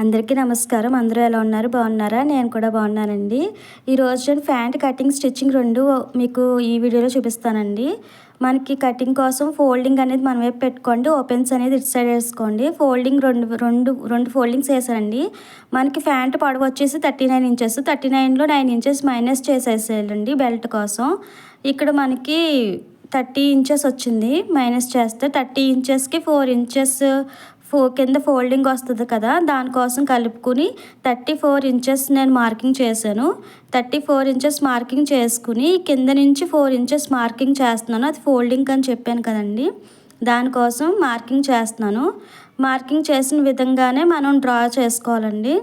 అందరికీ నమస్కారం. అందరూ ఎలా ఉన్నారు? బాగున్నారా? నేను కూడా బాగున్నానండి. ఈరోజు నేను ప్యాంట్ కటింగ్ స్టిచ్చింగ్ రెండు మీకు ఈ వీడియోలో చూపిస్తానండి. మనకి కటింగ్ కోసం ఫోల్డింగ్ అనేది మన వైపు పెట్టుకోండి. ఓపెన్స్ అనేది ఇటు సైడ్ వేసుకోండి. ఫోల్డింగ్ రెండు రెండు రెండు ఫోల్డింగ్స్ వేసానండి మనకి ప్యాంట్ పొడవు వచ్చేసి థర్టీ నైన్ ఇంచెస్. థర్టీ నైన్లో నైన్ ఇంచెస్ మైనస్ చేసేసేయాలండి బెల్ట్ కోసం. ఇక్కడ మనకి థర్టీ ఇంచెస్ వచ్చింది. మైనస్ చేస్తే థర్టీ ఇంచెస్కి ఫోర్ ఇంచెస్ ఫో కింద ఫోల్డింగ్ వస్తుంది కదా దానికోసం కలుపుకుని థర్టీ ఫోర్ ఇంచెస్ నేను మార్కింగ్ చేశాను. థర్టీ ఫోర్ ఇంచెస్ మార్కింగ్ చేసుకుని కింద నుంచి ఫోర్ ఇంచెస్ మార్కింగ్ చేస్తున్నాను. అది ఫోల్డింగ్ అని చెప్పాను కదండి. దానికోసం మార్కింగ్ చేస్తున్నాను. మార్కింగ్ చేసిన విధంగానే మనం డ్రా చేసుకోవాలండి.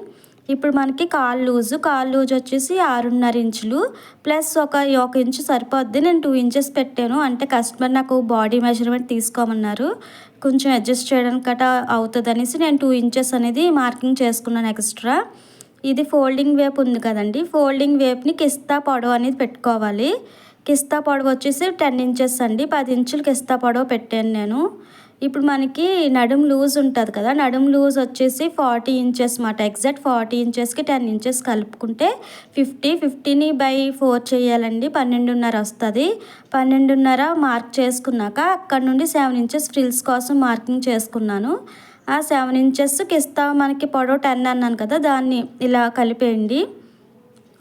ఇప్పుడు మనకి కాల్ లూజు కాల్ లూజ్ వచ్చేసి ఆరున్నర ఇంచులు ప్లస్ ఒక ఒక ఇంచు సరిపోద్ది. నేను టూ ఇంచెస్ పెట్టాను. అంటే కస్టమర్ నాకు బాడీ మెజర్మెంట్ తీసుకోమన్నారు. కొంచెం అడ్జస్ట్ చేయడానికి గట్రా అవుతుంది అనేసి నేను టూ ఇంచెస్ అనేది మార్కింగ్ చేసుకున్నాను ఎక్స్ట్రా. ఇది ఫోల్డింగ్ వేప్ ఉంది కదండి. ఫోల్డింగ్ వేప్ని కిస్తా పొడవు అనేది పెట్టుకోవాలి. కిస్తా పొడవు వచ్చేసి టెన్ ఇంచెస్ అండి. పది ఇంచులు కిస్తా పొడవు పెట్టాను నేను. ఇప్పుడు మనకి నడుం లూజ్ ఉంటుంది కదా నడుం లూజ్ వచ్చేసి ఫార్టీ ఇంచెస్ మాట. ఎగ్జాక్ట్ ఫార్టీ ఇంచెస్కి టెన్ ఇంచెస్ కలుపుకుంటే ఫిఫ్టీ ఫిఫ్టీని బై ఫోర్ చేయాలండి పన్నెండున్నర వస్తుంది. పన్నెండున్నర మార్క్ చేసుకున్నాక అక్కడ నుండి సెవెన్ ఇంచెస్ ఫ్రిల్స్ కోసం మార్కింగ్ చేసుకున్నాను. ఆ సెవెన్ ఇంచెస్కి ఇస్తా మనకి పొడవు టెన్ అన్నాను కదా దాన్ని ఇలా కలిపేయండి.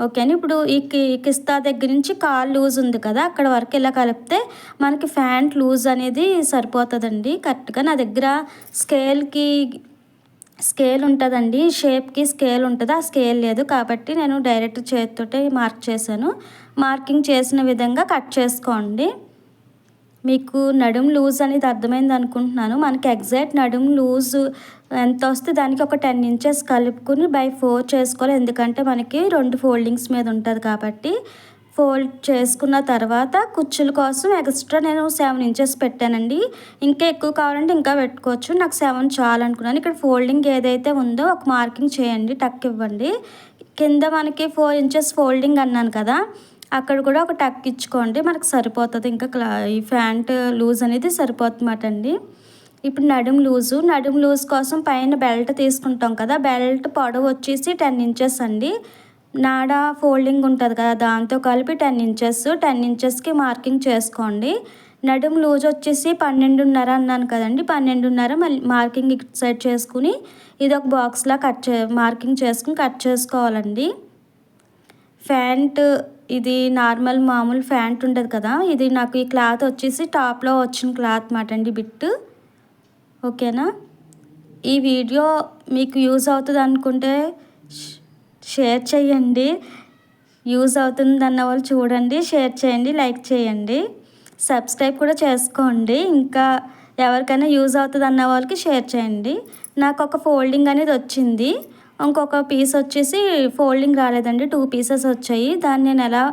ఓకేనా ఇప్పుడు ఈ కిస్తా దగ్గర నుంచి కాల్ లూజ్ ఉంది కదా అక్కడ వరకు ఇలా కలిపితే మనకి ఫ్యాంట్ లూజ్ అనేది సరిపోతుందండి. కరెక్ట్గా నా దగ్గర స్కేల్కి స్కేల్ ఉంటుందండి. షేప్కి స్కేల్ ఉంటుంది. ఆ స్కేల్ లేదు కాబట్టి నేను డైరెక్ట్ చేతితోటే మార్క్ చేశాను. మార్కింగ్ చేసిన విధంగా కట్ చేసుకోండి. మీకు నడుం లూజ్ అనేది అర్థమైంది అనుకుంటున్నాను. మనకి ఎగ్జాక్ట్ నడుం లూజ్ ఎంత వస్తే దానికి ఒక టెన్ ఇంచెస్ కలుపుకుని బై ఫోర్ చేసుకోవాలి. ఎందుకంటే మనకి రెండు ఫోల్డింగ్స్ మీద ఉంటుంది కాబట్టి ఫోల్డ్ చేసుకున్న తర్వాత కుచ్చుల కోసం ఎక్స్ట్రా నేను సెవెన్ ఇంచెస్ పెట్టానండి. ఇంకా ఎక్కువ కావాలంటే ఇంకా పెట్టుకోవచ్చు. నాకు సెవెన్ చాలు అనుకున్నాను. ఇక్కడ ఫోల్డింగ్ ఏదైతే ఉందో ఒక మార్కింగ్ చేయండి. టక్ ఇవ్వండి. కింద మనకి ఫోర్ ఇంచెస్ ఫోల్డింగ్ అన్నాను కదా. అక్కడ కూడా ఒక టక్ ఇచ్చుకోండి మనకు సరిపోతుంది. ఇంకా క్లా ఈ ప్యాంట్ లూజ్ అనేది సరిపోతుందన్నమాట అండి ఇప్పుడు నడుం లూజు నడుం లూజ్ కోసం పైన బెల్ట్ తీసుకుంటాం కదా బెల్ట్ పొడవు వచ్చేసి టెన్ ఇంచెస్ అండి. నాడ ఫోల్డింగ్ ఉంటుంది కదా దాంతో కలిపి టెన్ ఇంచెస్ టెన్ ఇంచెస్కి మార్కింగ్ చేసుకోండి. నడుం లూజ్ వచ్చేసి పన్నెండున్నర అన్నాను కదండి పన్నెండున్నర మళ్ళీ మార్కింగ్ ఇటు సైడ్ చేసుకుని ఇది ఒక బాక్స్లా కట్ చే మార్కింగ్ చేసుకుని కట్ చేసుకోవాలండి. ఫ్యాంట్ ఇది నార్మల్ మామూలు ఫ్యాంట్ ఉంటుంది కదా. ఇది నాకు ఈ క్లాత్ వచ్చేసి టాప్లో వచ్చిన క్లాత్ మాట అండి బిట్ ఓకేనా? ఈ వీడియో మీకు యూజ్ అవుతుంది అనుకుంటే షేర్ చేయండి. యూజ్ అవుతుంది అన్న వాళ్ళు చూడండి షేర్ చేయండి లైక్ చేయండి. సబ్స్క్రైబ్ కూడా చేసుకోండి. ఇంకా ఎవరికైనా యూజ్ అవుతుంది అన్న వాళ్ళకి షేర్ చేయండి. నాకు ఒక ఫోల్డింగ్ అనేది వచ్చింది. ఇంకొక పీస్ వచ్చేసి ఫోల్డింగ్ రాలేదండి. టూ పీసెస్ వచ్చాయి. దాన్ని నేను ఎలా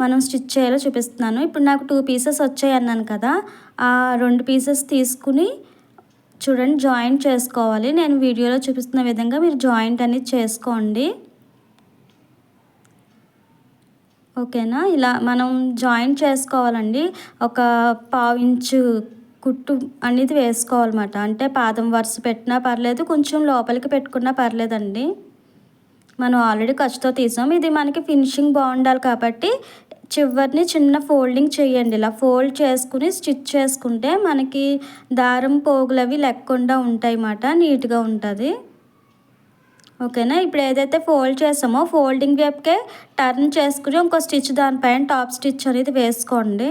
మనం స్టిచ్ చేయాలో చూపిస్తున్నాను. ఇప్పుడు నాకు టూ పీసెస్ వచ్చాయి అన్నాను కదా. ఆ రెండు పీసెస్ తీసుకుని చూడండి జాయింట్ చేసుకోవాలి. నేను వీడియోలో చూపిస్తున్న విధంగా మీరు జాయింట్ అనేది చేసుకోండి. ఓకేనా ఇలా మనం జాయింట్ చేసుకోవాలండి. ఒక పావు ఇంచు కుట్టు అనేది వేసుకోవాలన్నమాట. అంటే పాదం వరుస పెట్టినా పర్లేదు కొంచెం లోపలికి పెట్టుకున్నా పర్లేదండి. మనం ఆల్రెడీ ఖర్చుతో తీసాం. ఇది మనకి ఫినిషింగ్ బాగుండాలి కాబట్టి చివరిని చిన్న ఫోల్డింగ్ చేయండి. ఇలా ఫోల్డ్ చేసుకుని స్టిచ్ చేసుకుంటే మనకి దారం పోగులు అవి లేకుండా ఉంటాయి అన్నమాట నీట్గా ఉంటుంది. ఓకేనా? ఇప్పుడు ఏదైతే ఫోల్డ్ చేసామో ఫోల్డింగ్ వైపుకే టర్న్ చేసుకుని ఇంకో స్టిచ్ దానిపైన టాప్ స్టిచ్ అనేది వేసుకోండి.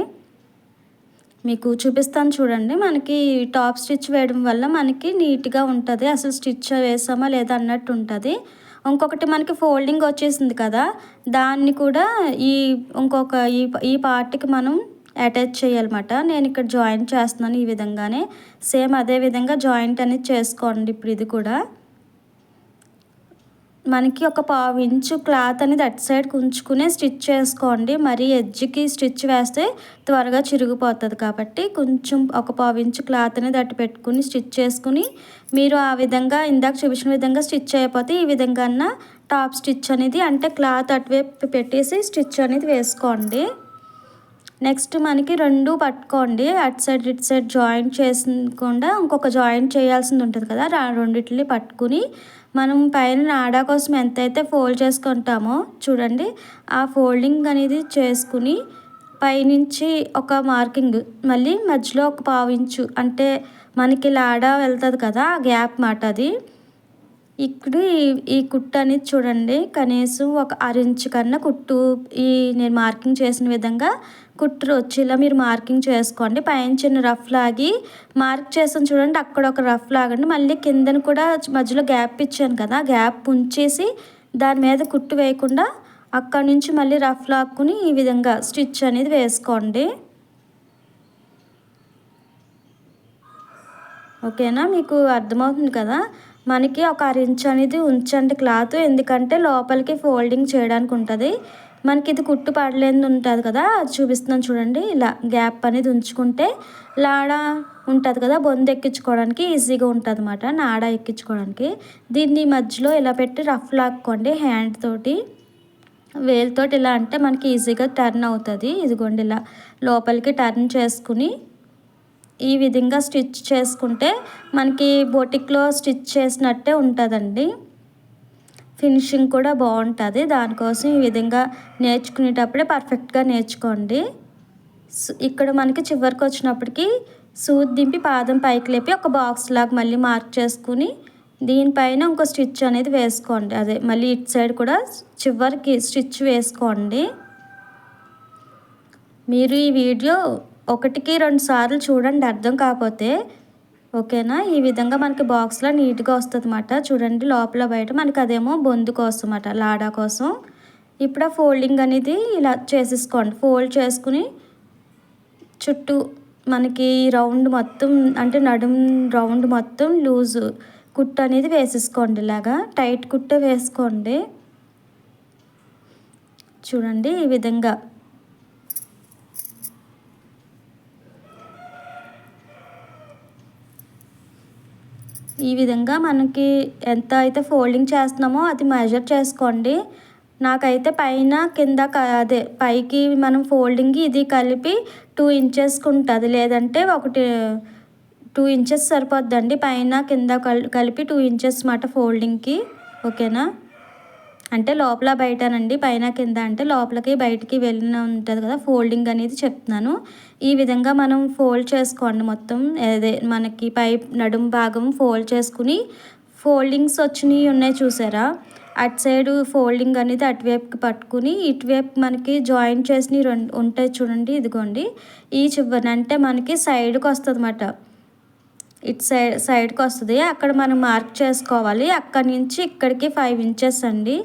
మీకు చూపిస్తాను చూడండి. మనకి టాప్ స్టిచ్ వేయడం వల్ల మనకి నీట్గా ఉంటుంది. అసలు స్టిచ్ వేసామా లేదా అన్నట్టు ఉంటుంది. ఇంకొకటి మనకి ఫోల్డింగ్ వచ్చేసింది కదా. దాన్ని కూడా ఈ ఇంకొక ఈ ఈ పార్ట్కి మనం అటాచ్ చేయాలన్నమాట. నేను ఇక్కడ జాయింట్ చేస్తున్నాను ఈ విధంగానే. సేమ్ అదే విధంగా జాయింట్ అనేది చేసుకోండి ఇప్పుడు ఇది కూడా. మనకి ఒక పావు ఇంచు క్లాత్ అనేది అటు సైడ్ ఉంచుకునే స్టిచ్ చేసుకోండి. మరి ఎడ్జ్కి స్టిచ్ వేస్తే త్వరగా చిరిగిపోతుంది కాబట్టి కొంచెం ఒక పావు ఇంచు క్లాత్ అనేది అటు పెట్టుకుని స్టిచ్ చేసుకుని మీరు ఆ విధంగా ఇందాక చూపించిన విధంగా స్టిచ్ అయిపోతే ఈ విధంగా టాప్ స్టిచ్ అనేది అంటే క్లాత్ అటువైపు పెట్టేసి స్టిచ్ అనేది వేసుకోండి. నెక్స్ట్ మనకి రెండు పట్టుకోండి. అటు సైడ్ ఇటు సైడ్ జాయింట్ చేసుకుండా ఇంకొక జాయింట్ చేయాల్సింది ఉంటుంది కదా. రెండిట్ని పట్టుకుని మనం పైన నాడా కోసం ఎంతైతే ఫోల్డ్ చేసుకుంటామో చూడండి ఆ ఫోల్డింగ్ అనేది చేసుకుని పైనుంచి ఒక మార్కింగ్ మళ్ళీ మధ్యలో ఒక పావు ఇంచు అంటే మనకి లాడా వెళ్తుంది కదా ఆ గ్యాప్ మాట అది. ఇప్పుడు ఈ కుట్టు అనేది చూడండి. కనీసం ఒక అరించు కన్నా కుట్టు ఈ నేను మార్కింగ్ చేసిన విధంగా కుట్టు వచ్చేలా మీరు మార్కింగ్ చేసుకోండి. పైన చిన్న రఫ్ లాగి మార్క్ చేసాను చూడండి. అక్కడ ఒక రఫ్ లాగండి. మళ్ళీ కిందను కూడా మధ్యలో గ్యాప్ ఇచ్చాను కదా. గ్యాప్ ఉంచేసి దాని మీద కుట్టు వేయకుండా అక్కడ నుంచి మళ్ళీ రఫ్ లాక్కుని ఈ విధంగా స్టిచ్ అనేది వేసుకోండి. ఓకేనా? మీకు అర్థమవుతుంది కదా? మనకి ఒక అర అనేది ఉంచండి క్లాత్. ఎందుకంటే లోపలికి ఫోల్డింగ్ చేయడానికి ఉంటుంది. మనకి ఇది కుట్టు పడలేని ఉంటుంది కదా అది చూపిస్తున్నాను చూడండి. ఇలా గ్యాప్ అనేది ఉంచుకుంటే లాడా ఉంటుంది కదా బొంద ఎక్కించుకోవడానికి ఈజీగా ఉంటుంది అనమాట నాడా ఎక్కించుకోవడానికి. దీన్ని మధ్యలో ఇలా పెట్టి రఫ్ లాక్కోండి హ్యాండ్ తోటి. వేలుతోటి ఇలా అంటే మనకి ఈజీగా టర్న్ అవుతుంది. ఇదిగోండి ఇలా లోపలికి టర్న్ చేసుకుని ఈ విధంగా స్టిచ్ చేసుకుంటే మనకి బొటిక్లో స్టిచ్ చేసినట్టే ఉంటుందండి. ఫినిషింగ్ కూడా బాగుంటుంది. దానికోసం ఈ విధంగా నేర్చుకునేటప్పుడే పర్ఫెక్ట్గా నేర్చుకోండి. ఇక్కడ మనకి చివరికి వచ్చినప్పటికి సూది దింపి పాదం పైకి లేపి ఒక బాక్స్ లాగా మళ్ళీ మార్క్ చేసుకుని దీనిపైన ఇంకో స్టిచ్ అనేది వేసుకోండి. అదే మళ్ళీ ఇటు సైడ్ కూడా చివరికి స్టిచ్ వేసుకోండి. మీరు ఈ వీడియో ఒకటికి రెండు సార్లు చూడండి అర్థం కాకపోతే. ఓకేనా? ఈ విధంగా మనకి బాక్స్లో నీట్గా వస్తుంది అన్నమాట చూడండి లోపల బయట మనకి అదేమో బొందు కోసం అన్నమాట లాడా కోసం. ఇప్పుడు ఆ ఫోల్డింగ్ అనేది ఇలా చేసేసుకోండి. ఫోల్డ్ చేసుకుని చుట్టూ మనకి రౌండ్ మొత్తం అంటే నడుం రౌండ్ మొత్తం లూజు కుట్టు అనేది వేసేసుకోండి ఇలాగా. టైట్ కుట్ట వేసుకోండి. చూడండి ఈ విధంగా. ఈ విధంగా మనకి ఎంత అయితే ఫోల్డింగ్ చేస్తున్నామో అది మెజర్ చేసుకోండి. నాకైతే పైన కింద అదే పైకి మనం ఫోల్డింగ్ ఇది కలిపి టూ ఇంచెస్కి ఉంటుంది. లేదంటే ఒకటి టూ ఇంచెస్ సరిపోద్దండి. పైన కింద కలిపి టూ ఇంచెస్ మాట ఫోల్డింగ్కి. ఓకేనా? అంటే లోపల బయటనండి పైన కింద అంటే లోపలికి బయటికి వెళ్ళిన ఉంటుంది కదా ఫోల్డింగ్ అనేది చెప్తున్నాను. ఈ విధంగా మనం ఫోల్డ్ చేసుకోండి మొత్తం. అదే మనకి పై నడుం భాగం ఫోల్డ్ చేసుకుని ఫోల్డింగ్స్ వచ్చినవి ఉన్నాయి చూసారా? అటు సైడ్ ఫోల్డింగ్ అనేది అటువైపుకి పట్టుకుని ఇటువైపు మనకి జాయిన్ చేసినవి రెండు ఉంటాయి చూడండి ఇదిగోండి. ఈ చివరి అంటే మనకి సైడ్కి వస్తుంది అన్నమాట ఇటు సైడ్ సైడ్కి వస్తుంది. అక్కడ మనం మార్క్ చేసుకోవాలి. అక్కడి నుంచి ఇక్కడికి ఫైవ్ ఇంచెస్ అండి.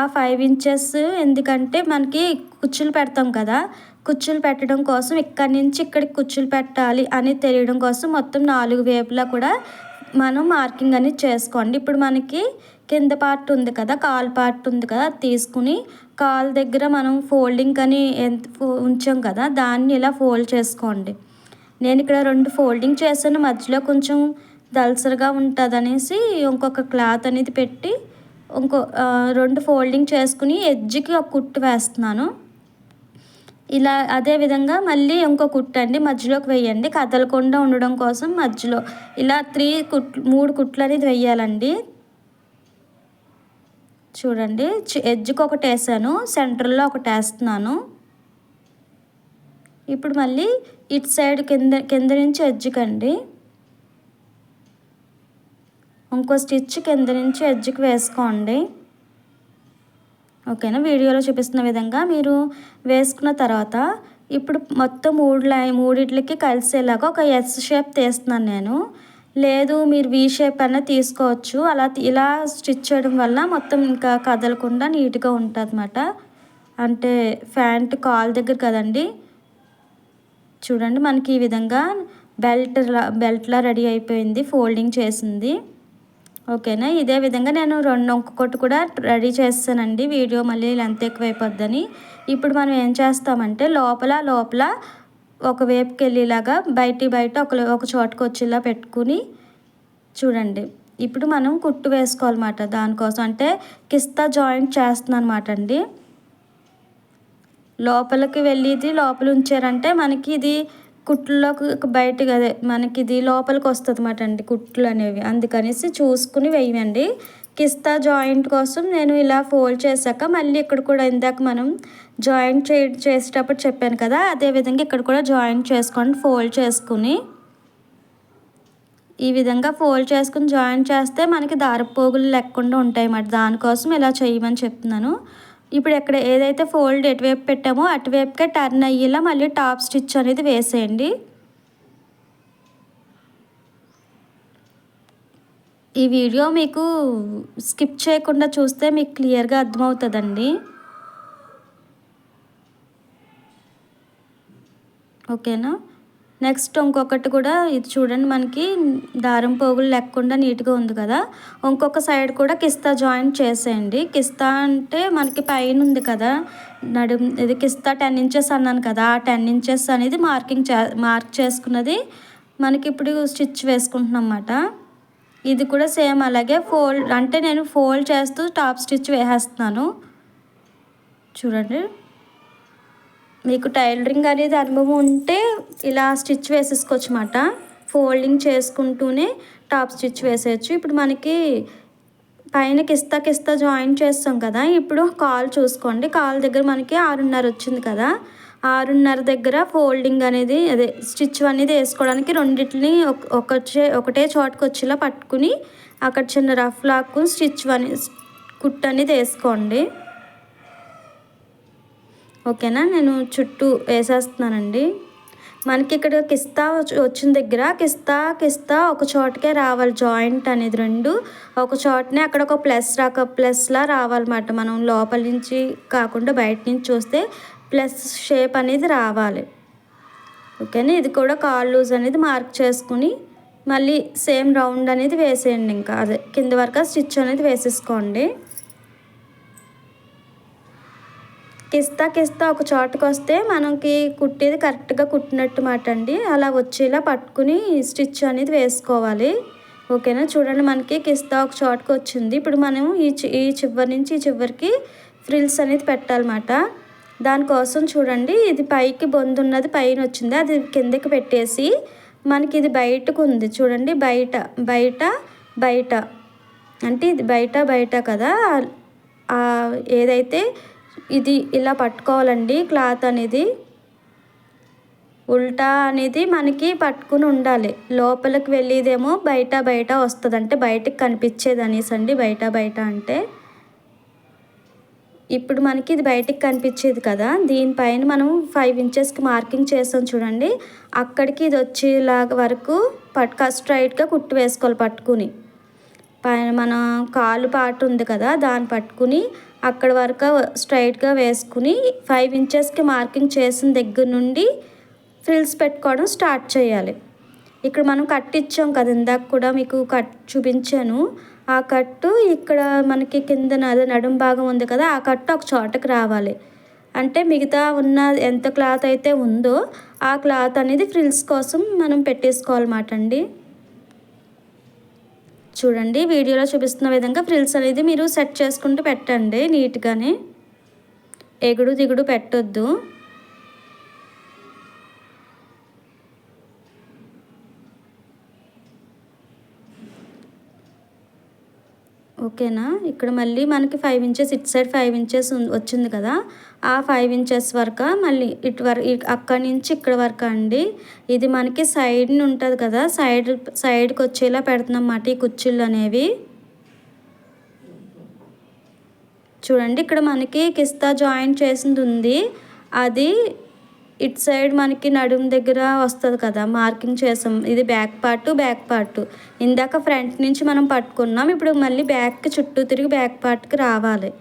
ఆ ఫైవ్ ఇంచెస్ ఎందుకంటే మనకి కుచ్చులు పెడతాం కదా. కుచ్చులు పెట్టడం కోసం ఇక్కడి నుంచి ఇక్కడికి కుచ్చులు పెట్టాలి అని తెలియడం కోసం మొత్తం నాలుగు వేపులా కూడా మనం మార్కింగ్ అనేది చేసుకోండి. ఇప్పుడు మనకి కింద పార్ట్ ఉంది కదా కాల్ పార్ట్ ఉంది కదా తీసుకుని కాల్ దగ్గర మనం ఫోల్డింగ్ అని ఎంత ఉంచాం కదా దాన్ని ఇలా ఫోల్డ్ చేసుకోండి. నేను ఇక్కడ రెండు ఫోల్డింగ్ చేశాను. మధ్యలో కొంచెం దల్సరగా ఉంటుంది అనేసి ఇంకొక క్లాత్ అనేది పెట్టి ఇంకో రెండు ఫోల్డింగ్ చేసుకుని ఎడ్జ్కి ఒక కుట్టు వేస్తున్నాను. ఇలా అదే విధంగా మళ్ళీ ఇంకో కుట్టు అండి మధ్యలోకి వేయండి. కదలకుండా ఉండడం కోసం మధ్యలో ఇలా త్రీ కుట్లు మూడు కుట్లు అనేది వేయాలండి. చూడండి ఎడ్జ్కి ఒకటి వేసాను సెంటర్లో ఒకటి వేస్తున్నాను ఇప్పుడు మళ్ళీ ఇటు సైడ్ కింద కింద నుంచి ఎడ్జ్కండి ఇంకో స్టిచ్ కింద నుంచి ఎడ్జ్కి వేసుకోండి. ఓకేనా? వీడియోలో చూపిస్తున్న విధంగా మీరు వేసుకున్న తర్వాత ఇప్పుడు మొత్తం మూడు లై మూడిట్లకి కలిసేలాగా ఒక ఎస్ షేప్ తీస్తున్నాను నేను. లేదు మీరు వీ షేప్ అన్న తీసుకోవచ్చు. అలా ఇలా స్టిచ్ చేయడం వల్ల మొత్తం ఇంకా కదలకుండా నీట్గా ఉంటుంది అన్నమాట అంటే ఫ్యాంట్ కాల్ దగ్గర కదండి. చూడండి మనకి ఈ విధంగా బెల్ట్ బెల్ట్లా రెడీ అయిపోయింది ఫోల్డింగ్ చేసింది. ఓకేనా? ఇదే విధంగా నేను రెండు ఒక్కొక్కటి కూడా రెడీ చేస్తానండి. వీడియో మళ్ళీ లెంత్ ఎక్కువైపోద్దని. ఇప్పుడు మనం ఏం చేస్తామంటే లోపల లోపల ఒక వైపుకి వెళ్ళేలాగా బయటి బయట ఒక ఒక చోటకు వచ్చేలా పెట్టుకుని చూడండి. ఇప్పుడు మనం కుట్టు వేసుకోవాలన్నమాట దానికోసం. అంటే కిస్తా జాయింట్ చేస్తున్నాను అనమాట అండి. లోపలికి వెళ్ళి లోపల ఉంచారంటే మనకి ఇది కుట్లలోకి బయటకు అదే మనకి ఇది లోపలికి వస్తుంది అన్నమాట అండి కుట్లు అనేవి. అందుకనేసి చూసుకుని వేయండి. కిస్తా జాయింట్ కోసం నేను ఇలా ఫోల్డ్ చేశాక మళ్ళీ ఇక్కడ కూడా ఇందాక మనం జాయింట్ చే చేసేటప్పుడు చెప్పాను కదా అదేవిధంగా ఇక్కడ కూడా జాయింట్ చేసుకొని ఫోల్డ్ చేసుకుని. ఈ విధంగా ఫోల్డ్ చేసుకుని జాయింట్ చేస్తే మనకి దారపోగులు లేకుండా ఉంటాయి అన్నమాట. దానికోసం ఇలా చేయమని చెప్తున్నాను. ఇప్పుడు ఎక్కడ ఏదైతే ఫోల్డ్ ఎటువైపు పెట్టామో అటువైపుకే టర్న్ అయ్యేలా మళ్ళీ టాప్ స్టిచ్ అనేది వేసేయండి. ఈ వీడియో మీకు స్కిప్ చేయకుండా చూస్తే మీకు క్లియర్గా అర్థమవుతుందండి. ఓకేనా? నెక్స్ట్ ఇంకొకటి కూడా ఇది చూడండి మనకి దారం పోగులు లేకుండా నీట్గా ఉంది కదా. ఇంకొక సైడ్ కూడా కిస్తా జాయింట్ చేసేయండి. కిస్తా అంటే మనకి పైన ఉంది కదా. నడు ఇది కిస్తా టెన్ ఇంచెస్ అన్నాను కదా. ఆ టెన్ ఇంచెస్ అనేది మార్కింగ్ చే మార్క్ చేసుకున్నది మనకి ఇప్పుడు స్టిచ్ వేసుకుంటున్నాం అన్నమాట. ఇది కూడా సేమ్ అలాగే ఫోల్డ్ అంటే నేను ఫోల్డ్ చేస్తూ టాప్ స్టిచ్ వేసేస్తున్నాను. చూడండి. మీకు టైలరింగ్ అనేది అనుభవం ఉంటే ఇలా స్టిచ్ వేసేసుకోవచ్చు అనమాట ఫోల్డింగ్ చేసుకుంటూనే టాప్ స్టిచ్ వేసేయచ్చు. ఇప్పుడు మనకి పైన కిస్తా కిస్తా జాయిన్ చేస్తాం కదా ఇప్పుడు కాల్ చూసుకోండి. కాల్ దగ్గర మనకి ఆరున్నర వచ్చింది కదా ఆరున్నర దగ్గర ఫోల్డింగ్ అనేది అదే స్టిచ్ అనేది వేసుకోవడానికి రెండింటిని ఒక ఒకటే చోటుకు వచ్చేలా పట్టుకుని అక్కడ చిన్న రఫ్ లాక్కుని స్టిచ్ అని కుట్ అనేది వేసుకోండి. ఓకేనా? నేను చుట్టూ వేసేస్తున్నానండి. మనకి ఇక్కడ కిస్తా వచ్చిన దగ్గర కిస్తా కిస్తా ఒక చోటకే రావాలి. జాయింట్ అనేది రెండు. ఒక చోటనే అక్కడ ఒక ప్లస్ రాక ప్లస్లా రావాలన్నమాట. మనం లోపల నుంచి కాకుండా బయట నుంచి చూస్తే ప్లస్ షేప్ అనేది రావాలి. ఓకేనా? ఇది కూడా కాల్ లూజ్ అనేది మార్క్ చేసుకుని మళ్ళీ సేమ్ రౌండ్ అనేది వేసేయండి ఇంకా. అదే కింద వరకు స్టిచ్ అనేది వేసేసుకోండి. కిస్తా కిస్తా ఒక చోటకు వస్తే మనకి కుట్టేది కరెక్ట్గా కుట్టినట్టు మాట అండి. అలా వచ్చేలా పట్టుకుని స్టిచ్ అనేది వేసుకోవాలి. ఓకేనా? చూడండి మనకి కిస్తా ఒక చోటకు వచ్చింది. ఇప్పుడు మనం ఈ ఈ చివరి నుంచి ఈ చివరికి ఫ్రిల్స్ అనేది పెట్టాలన్నమాట. దానికోసం చూడండి ఇది పైకి బొందు ఉన్నది పైన వచ్చింది. అది కిందకి పెట్టేసి మనకి ఇది బయటకు ఉంది. చూడండి బయట బయట బయట. అంటే ఇది బయట బయట కదా? ఏదైతే ఇది ఇలా పట్టుకోవాలండి క్లాత్ అనేది. ఉల్టా అనేది మనకి పట్టుకుని ఉండాలి. లోపలికి వెళ్ళేదేమో బయట బయట వస్తుంది. అంటే బయటకు కనిపించేది అనేసి అండి బయట బయట అంటే. ఇప్పుడు మనకి ఇది బయటికి కనిపించేది కదా దీనిపైన మనం ఫైవ్ ఇంచెస్కి మార్కింగ్ చేస్తాం చూడండి. అక్కడికి ఇది వచ్చేలాగా వరకు పట్టుక స్ట్రైట్గా కుట్టు వేసుకోవాలి పట్టుకుని. పైన మన కాలు పాటు ఉంది కదా దాన్ని పట్టుకుని అక్కడ వరకు స్ట్రైట్గా వేసుకుని ఫైవ్ ఇంచెస్కి మార్కింగ్ చేసిన దగ్గర నుండి ఫ్రిల్స్ పెట్టుకోవడం స్టార్ట్ చేయాలి. ఇక్కడ మనం కట్టించాం కదా ఇందాక కూడా మీకు కట్ చూపించాను. ఆ కట్టు ఇక్కడ మనకి కింద నడుం భాగం ఉంది కదా ఆ కట్టు ఒక చోటకి రావాలి. అంటే మిగతా ఉన్న ఎంత క్లాత్ అయితే ఉందో ఆ క్లాత్ అనేది ఫ్రిల్స్ కోసం మనం పెట్టేసుకోవాలన్నమాట అండి. చూడండి వీడియోలో చూపిస్తున్న విధంగా ఫ్రిల్స్ అనేది మీరు సెట్ చేసుకుంటూ పెట్టండి నీట్గానే. ఎగుడు దిగుడు పెట్టొద్దు. ఓకేనా? ఇక్కడ మళ్ళీ మనకి ఫైవ్ ఇంచెస్ ఇటు సైడ్ ఫైవ్ ఇంచెస్ వచ్చింది కదా? ఆ ఫైవ్ ఇంచెస్ వరకు మళ్ళీ ఇటు వరకు అక్కడి నుంచి ఇక్కడ వరకు అండి. ఇది మనకి సైడ్ని ఉంటుంది కదా? సైడ్ సైడ్కి వచ్చేలా పెడుతున్నమాట ఈ కుర్చీలు అనేవి. చూడండి ఇక్కడ మనకి కిస్తా జాయింట్ చేసింది ఉంది. అది ఇటు సైడ్ మనకి నడుము దగ్గర వస్తుంది కదా మార్కింగ్ చేసాం. ఇది బ్యాక్ పార్ట్ బ్యాక్ పార్ట్. ఇందాక ఫ్రంట్ నుంచి మనం పట్టుకున్నాం ఇప్పుడు మళ్ళీ బ్యాక్కి చుట్టూ తిరిగి బ్యాక్ పార్ట్కి రావాలి.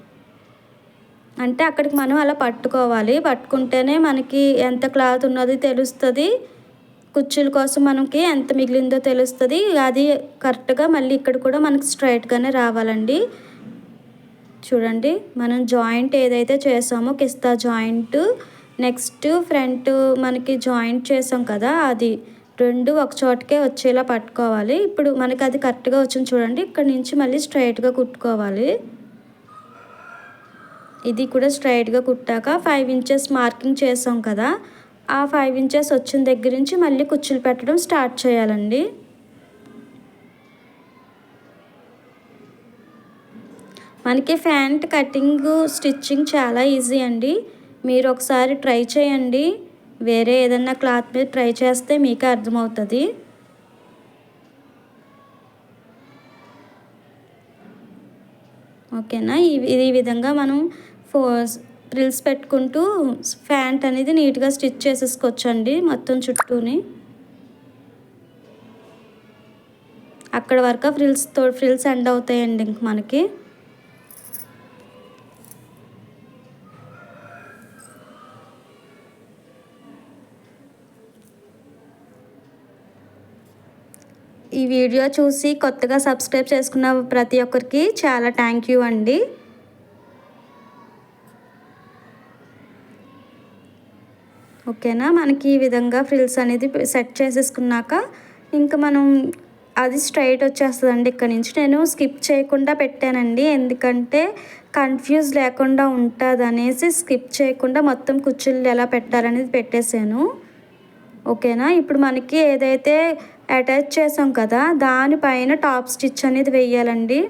అంటే అక్కడికి మనం అలా పట్టుకోవాలి. పట్టుకుంటేనే మనకి ఎంత క్లాత్ ఉన్నది తెలుస్తుంది. కుర్చీల కోసం మనకి ఎంత మిగిలిందో తెలుస్తుంది. అది కరెక్ట్గా మళ్ళీ ఇక్కడ కూడా మనకి స్ట్రైట్గానే రావాలండి. చూడండి మనం జాయింట్ ఏదైతే చేసామో కిస్తా జాయింట్ నెక్స్ట్ ఫ్రంట్ మనకి జాయింట్ చేసాం కదా అది రెండు ఒక చోటకే వచ్చేలా పట్టుకోవాలి. ఇప్పుడు మనకి అది కరెక్ట్గా వచ్చింది చూడండి ఇక్కడ నుంచి మళ్ళీ స్ట్రైట్గా కుట్టుకోవాలి. ఇది కూడా స్ట్రైట్గా కుట్టాక ఫైవ్ ఇంచెస్ మార్కింగ్ చేసాం కదా ఆ ఫైవ్ ఇంచెస్ వచ్చిన దగ్గర నుంచి మళ్ళీ కుచ్చులు పెట్టడం స్టార్ట్ చేయాలండి. మనకి ఫ్యాంట్ కటింగ్ స్టిచ్చింగ్ చాలా ఈజీ అండి. మీరు ఒకసారి ట్రై చేయండి. వేరే ఏదన్నా క్లాత్ మీద ట్రై చేస్తే మీకే అర్థమవుతుంది. ఓకేనా? ఈ ఈ విధంగా మనం ఫో ప్రిల్స్ పెట్టుకుంటూ ఫ్యాంట్ అనేది నీట్గా స్టిచ్ చేసేసుకోవచ్చండి మొత్తం చుట్టూని. అక్కడ వరకు ఫ్రిల్స్తో ఫ్రిల్స్ ఎండ్ అవుతాయండి ఇంక మనకి. ఈ వీడియో చూసి కొత్తగా సబ్స్క్రైబ్ చేసుకున్న ప్రతి ఒక్కరికి చాలా థ్యాంక్ యూ అండి. ఓకేనా? మనకి ఈ విధంగా ఫ్రిల్స్ అనేది సెట్ చేసేసుకున్నాక ఇంకా మనం అది స్ట్రైట్ వచ్చేస్తుందండి ఇక్కడ నుంచి. నేను స్కిప్ చేయకుండా పెట్టానండి. ఎందుకంటే కన్ఫ్యూజ్ లేకుండా ఉంటుంది అనేసి స్కిప్ చేయకుండా మొత్తం కుర్చీలు ఎలా పెట్టాలనేది పెట్టేశాను. ఓకేనా? ఇప్పుడు మనకి ఏదైతే అటాచ్ చేసాం కదా దానిపైన టాప్ స్టిచ్ అనేది వేయాలండి.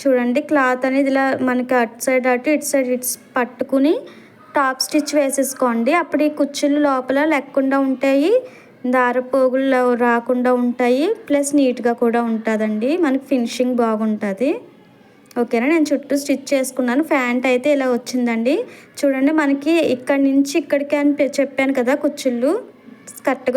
చూడండి క్లాత్ అనేది ఇలా మనకి అటు సైడ్ అటు ఇటు సైడ్ ఇటు పట్టుకుని టాప్ స్టిచ్ వేసేసుకోండి. అప్పుడు ఈ కుచ్చులు లోపల లేకుండా ఉంటాయి దారపోగులు రాకుండా ఉంటాయి ప్లస్ నీట్గా కూడా ఉంటుందండి. మనకి ఫినిషింగ్ బాగుంటుంది. ఓకేనా? నేను చుట్టూ స్టిచ్ చేసుకున్నాను. ఫ్యాంట్ అయితే ఇలా వచ్చిందండి. చూడండి మనకి ఇక్కడి నుంచి ఇక్కడికి అని చెప్పాను కదా కుచ్చుళ్ళు కరెక్ట్గా